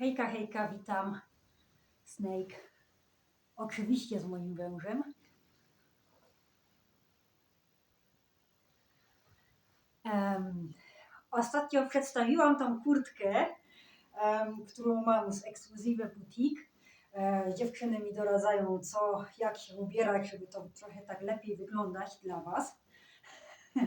Hejka, hejka, witam. Snake. Oczywiście z moim wężem. Em, ostatnio przedstawiłam tą kurtkę, em, którą mam z Exclusive Boutique. E, dziewczyny mi doradzają, co, jak się ubierać, żeby to trochę tak lepiej wyglądać dla Was.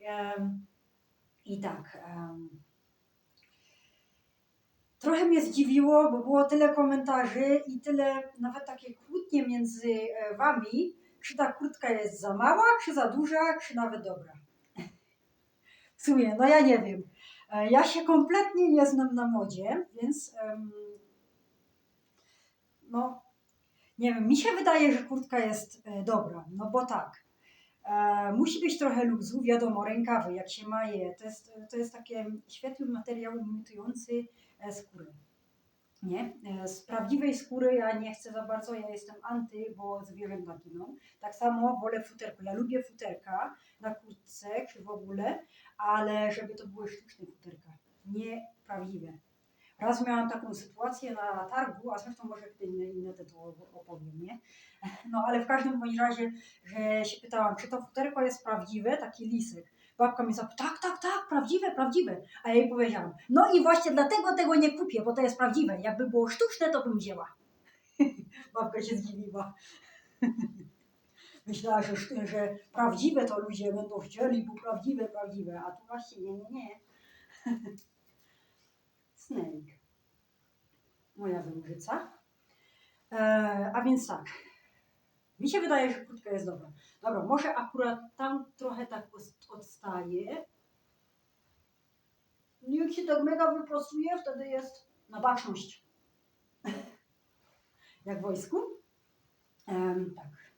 Em, I tak. em, Trochę mnie zdziwiło, bo było tyle komentarzy i tyle, nawet takie kłótnie między e, wami, czy ta kurtka jest za mała, czy za duża, czy nawet dobra. W sumie, no ja nie wiem. E, Ja się kompletnie nie znam na modzie, więc no nie wiem, mi się wydaje, że kurtka jest e, dobra, no bo tak. E, musi być trochę luzu, wiadomo, rękawy, jak się ma je. To jest, to jest takie świetny materiał imitujący e, skórę. Nie? E, Z prawdziwej skóry ja nie chcę za bardzo, ja jestem anty, bo zwierzęta giną. Tak samo wolę futerko. Ja lubię futerka na kurtce czy w ogóle, ale żeby to były sztuczne futerka, nie prawdziwe. Raz miałam taką sytuację na targu, a zresztą może kiedy inne te to opowiem, nie? No ale w każdym bądź razie, że się pytałam, czy to futerko jest prawdziwe, taki lisek. Babka mi zapytała, tak, tak, tak, prawdziwe, prawdziwe. A ja jej powiedziałam, no i właśnie dlatego tego nie kupię, bo to jest prawdziwe. Jakby było sztuczne, to bym wzięła. Babka się zdziwiła. Myślała, że, że prawdziwe to ludzie będą chcieli, bo prawdziwe, prawdziwe. A tu właśnie nie, nie, nie. Snake. Moja wężyca. E, a więc tak. Mi się wydaje, że kurtka jest dobra. Dobra, może akurat tam trochę tak odstaje. Jak się tak mega wyprostuje, wtedy jest na baczność. Jak w wojsku. Tak.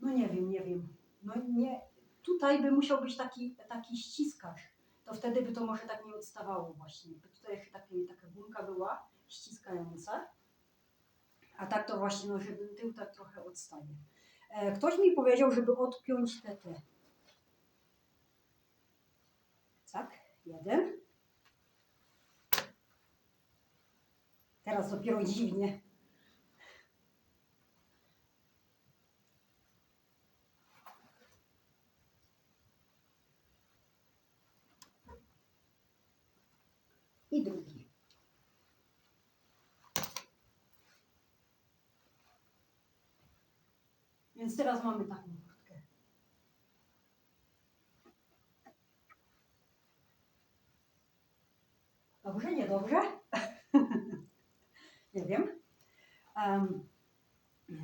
No nie wiem, nie wiem. No nie. Tutaj by musiał być taki, taki ściskacz. To wtedy by to może tak nie odstawało właśnie. By tutaj jeszcze taki, taka gumka była ściskająca. A tak to właśnie, no, że ten tył tak trochę odstaje. Ktoś mi powiedział, żeby odpiąć te te. Tak, jeden. Teraz dopiero dziwnie. I drugi. Więc teraz mamy taką kurtkę. Dobrze, niedobrze? nie wiem. Em, e,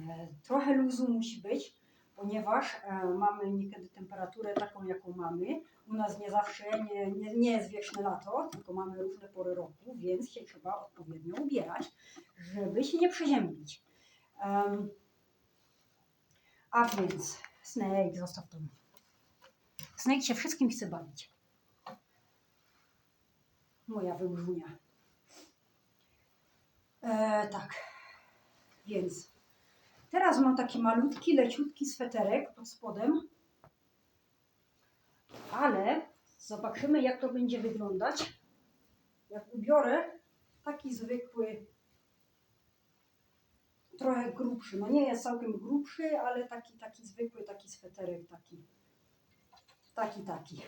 trochę luzu musi być, ponieważ e, mamy niekiedy temperaturę taką, jaką mamy. U nas nie zawsze, nie, nie, nie jest wieczne lato, tylko mamy różne pory roku, więc się trzeba odpowiednio ubierać, żeby się nie przeziębić. Em, a więc, Snake, zostaw to. Snake się wszystkim chce bawić. Moja wyłżunia. E, tak, więc teraz mam taki malutki, leciutki sweterek pod spodem, ale zobaczymy jak to będzie wyglądać, jak ubiorę taki zwykły trochę grubszy. No nie jest całkiem grubszy, ale taki, taki zwykły, taki sweterek, taki, taki, taki.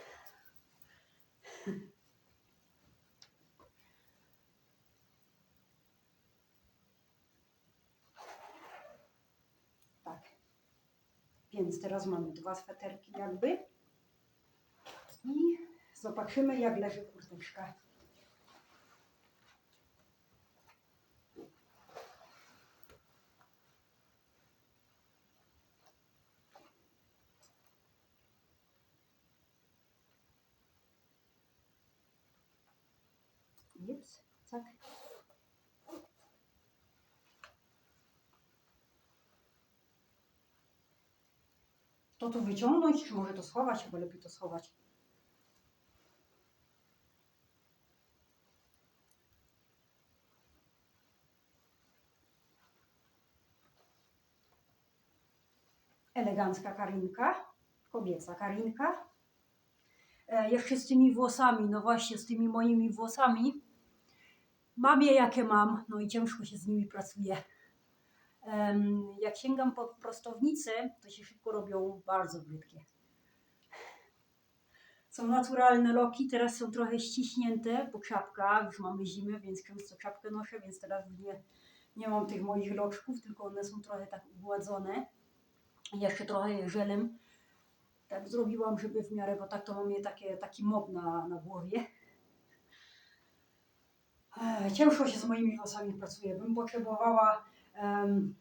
Tak. Więc teraz mamy dwa sweterki jakby. I zobaczymy jak leży kurteczka. Tak. To tu wyciągnąć, czy może to schować? Chyba lepiej to schować. Elegancka karinka, kobieca karinka. E, jeszcze z tymi włosami, no właśnie z tymi moimi włosami, Mam je jakie mam, no i ciężko się z nimi pracuje. Jak sięgam po prostownice, to się szybko robią bardzo brzydkie. Są naturalne loki, teraz są trochę ściśnięte, bo czapka, już mamy zimę, więc często czapkę noszę, więc teraz nie, nie mam tych moich loczków, tylko one są trochę tak ugładzone. Jeszcze trochę je żelem tak zrobiłam, żeby w miarę, bo tak to mam je takie, taki mob na, na głowie. Ech, Ciężko się z moimi włosami pracuje. Bym potrzebowała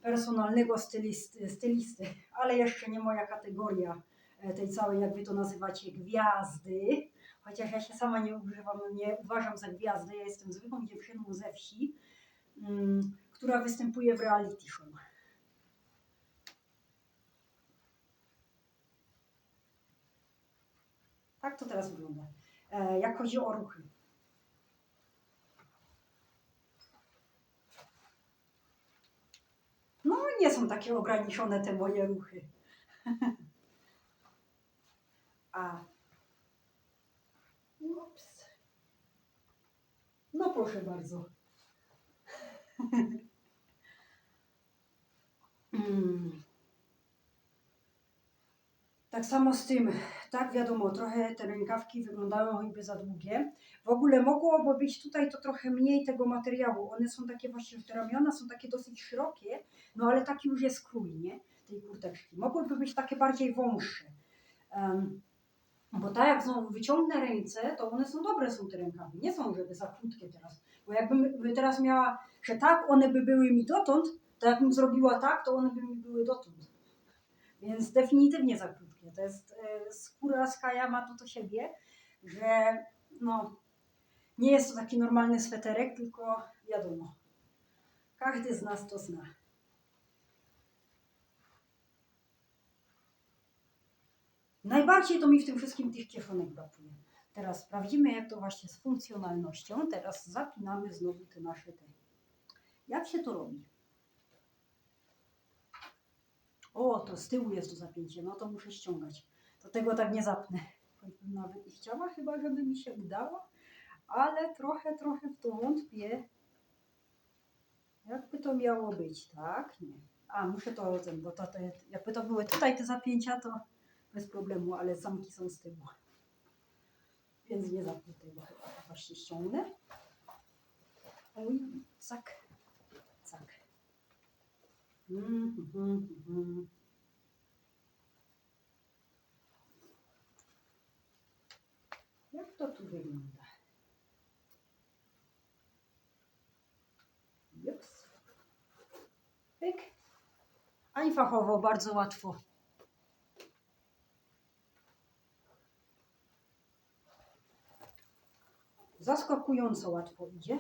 personalnego stylisty, stylisty, ale jeszcze nie moja kategoria e, tej całej, jak wy to nazywacie, gwiazdy. Chociaż ja się sama nie używam, nie uważam za gwiazdę. Ja jestem zwykłą dziewczyną ze wsi, mm, która występuje w reality show. Tak to teraz wygląda. E, jak chodzi o ruchy. No, nie są takie ograniczone te moje ruchy. A. Ups. No proszę bardzo. Mm. Tak samo z tym, tak wiadomo, trochę te rękawki wyglądają choćby za długie. W ogóle mogłoby być tutaj to trochę mniej tego materiału. One są takie właśnie, te ramiona są takie dosyć szerokie, no ale taki już jest krój, nie? Tej kurteczki. Mogłyby być takie bardziej wąższe. Em, bo tak jak znowu wyciągnę ręce, to one są dobre, są te rękawy. Nie są, żeby za krótkie teraz. Bo jakbym by teraz miała, że tak one by były mi dotąd, to jakbym zrobiła tak, to one by mi były dotąd. Więc definitywnie za krótkie. To jest e, skóra z kaja ma to do siebie, że no, nie jest to taki normalny sweterek, tylko wiadomo, każdy z nas to zna. Najbardziej to mi w tym wszystkim tych kieszonek brakuje. Teraz sprawdzimy, jak to właśnie z funkcjonalnością. Teraz zapinamy znowu te nasze te. Jak się to robi? O, to z tyłu jest to zapięcie, no to muszę ściągać. To tego tak nie zapnę. Nawet i chciała, chyba żeby mi się udało, ale trochę, trochę w to wątpię. Jakby to miało być, tak? Nie. A, muszę to, bo to, te, jakby to były tutaj te zapięcia, to bez problemu, ale zamki są z tyłu. Więc nie zapnę tego chyba. Właśnie ściągnę. Oj, cak, cak. Mm, mhm, mhm. Jak to tu wygląda? Jups. Pyk. Ani fachowo, bardzo łatwo. Zaskakująco łatwo idzie.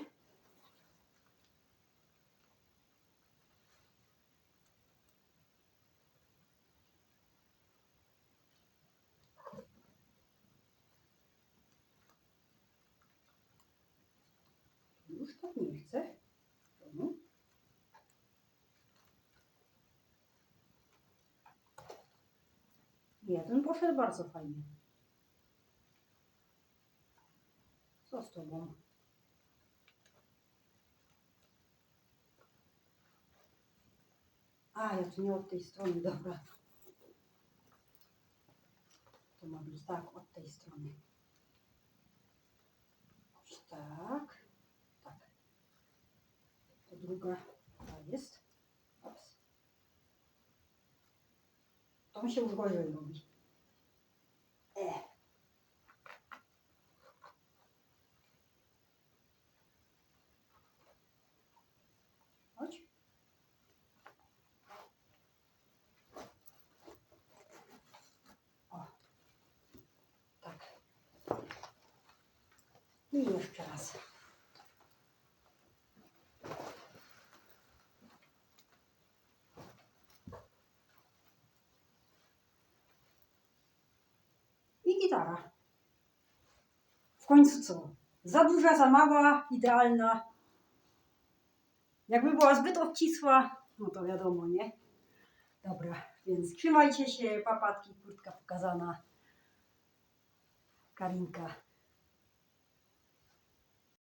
Już tak nie chcę. Ten poszedł bardzo fajnie. Co z tobą? A, ja tu nie od tej strony, dobra. To ma być tak, od tej strony. Jakoś tak. Tak. To druga ta jest. Ups. To mi się już gorzej robi. E. Chodź. O. Tak. I jeszcze raz. I gitara. W końcu co? Za duża, za mała, idealna. Jakby była zbyt obcisła, no to wiadomo, nie? Dobra, więc trzymajcie się, papatki, kurtka pokazana. Karinka.